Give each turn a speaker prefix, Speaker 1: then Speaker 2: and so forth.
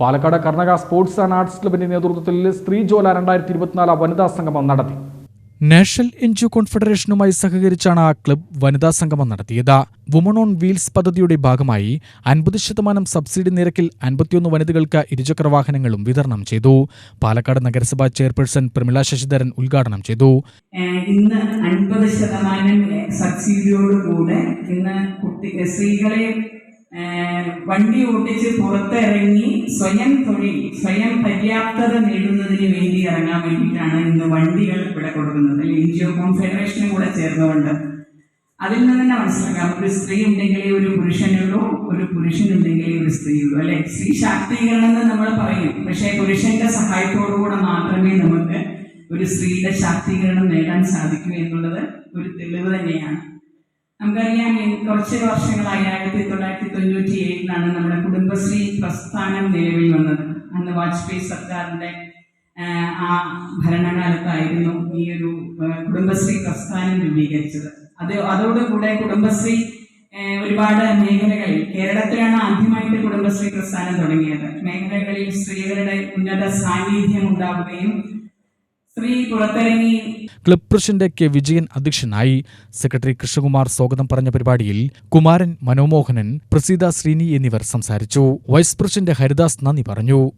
Speaker 1: Palakkad Karnaka sports and arts ക്ലബിന്റെ നേതൃത്വത്തിൽ സ്ത്രീജോല രണ്ടായിരത്തി ഇരുപത്തിനാല് വനിതാ സംഗമം നടത്തി. നാഷണൽ എൻജിഒ കോൺഫെഡറേഷനുമായി സഹകരിച്ചാണ് ആ ക്ലബ് വനിതാ സംഗമം നടത്തിയത്. വുമൺ ഓൺ വീൽസ് പദ്ധതിയുടെ ഭാഗമായി അൻപത് ശതമാനം സബ്സിഡി നിരക്കിൽ അൻപത്തിയൊന്ന് വനിതകൾക്ക് ഇരുചക്രവാഹനങ്ങളും വിതരണം ചെയ്തു. പാലക്കാട് നഗരസഭാ ചെയർപേഴ്സൺ പ്രമിള ശശിധരൻ ഉദ്ഘാടനം ചെയ്തു.
Speaker 2: ഇന്ന് അൻപത് ശതമാനം സബ്സിഡിയോടുകൂടെ ഇന്ന് കുട്ടി സ്ത്രീകളെ ഏഹ് വണ്ടി ഓട്ടിച്ച് പുറത്തിറങ്ങി സ്വയം തൊഴിൽ സ്വയം പര്യാപ്തത നേടുന്നതിന് വേണ്ടി ഇറങ്ങാൻ വേണ്ടിയിട്ടാണ് ഇന്ന് വണ്ടികൾ ഇവിടെ കൊടുക്കുന്നത്. എൻ ജി ഒ കോൺഫെഡറേഷനും കൂടെ ചേർന്നുകൊണ്ട്. അതിൽ നിന്ന് തന്നെ മനസ്സിലാക്കാം. ഒരു സ്ത്രീ ഉണ്ടെങ്കിലേ ഒരു പുരുഷനുള്ളൂ ഒരു പുരുഷനുണ്ടെങ്കിലേ ഒരു സ്ത്രീയുള്ളൂ. അല്ലെ? സ്ത്രീ ശാക്തീകരണം എന്ന് നമ്മൾ പറയും. പക്ഷേ പുരുഷന്റെ സഹായത്തോടുകൂടെ മാത്രമേ നമുക്ക് ഒരു സ്ത്രീയുടെ ശാക്തീകരണം നേടാൻ സാധിക്കൂ എന്നുള്ളത് ഒരു തെളിവ് തന്നെയാണ്. നമുക്കറിയാം കുറച്ച് വർഷങ്ങളായി ആയിരത്തി തൊള്ളായിരത്തി തൊണ്ണൂറ്റി ഏഴിലാണ് നമ്മുടെ കുടുംബശ്രീ പ്രസ്ഥാനം നിലവിൽ വന്നത്. അന്ന് വാജ്പേയി സർക്കാരിന്റെ ആ ഭരണകാലത്തായിരുന്നു ഈ ഒരു കുടുംബശ്രീ പ്രസ്ഥാനം രൂപീകരിച്ചത്. അത് അതോടുകൂടെ കുടുംബശ്രീ ഒരുപാട് മേഖലകളിൽ കേരളത്തിലാണ് ആദ്യമായിട്ട് കുടുംബശ്രീ പ്രസ്ഥാനം തുടങ്ങിയത്. മേഖലകളിൽ സ്ത്രീകളുടെ ഉന്നത സാന്നിധ്യം ഉണ്ടാവുകയും
Speaker 1: ക്ലബ് പ്രസിഡന്റ് കെ വിജയൻ അധ്യക്ഷനായി സെക്രട്ടറി കൃഷ്ണകുമാർ സ്വാഗതം പറഞ്ഞ പരിപാടിയിൽ കുമാരൻ മനോമോഹനൻ പ്രസീത ശ്രീനി എന്നിവർ സംസാരിച്ചു. വൈസ് പ്രസിഡന്റ് ഹരിദാസ് നന്ദി പറഞ്ഞു.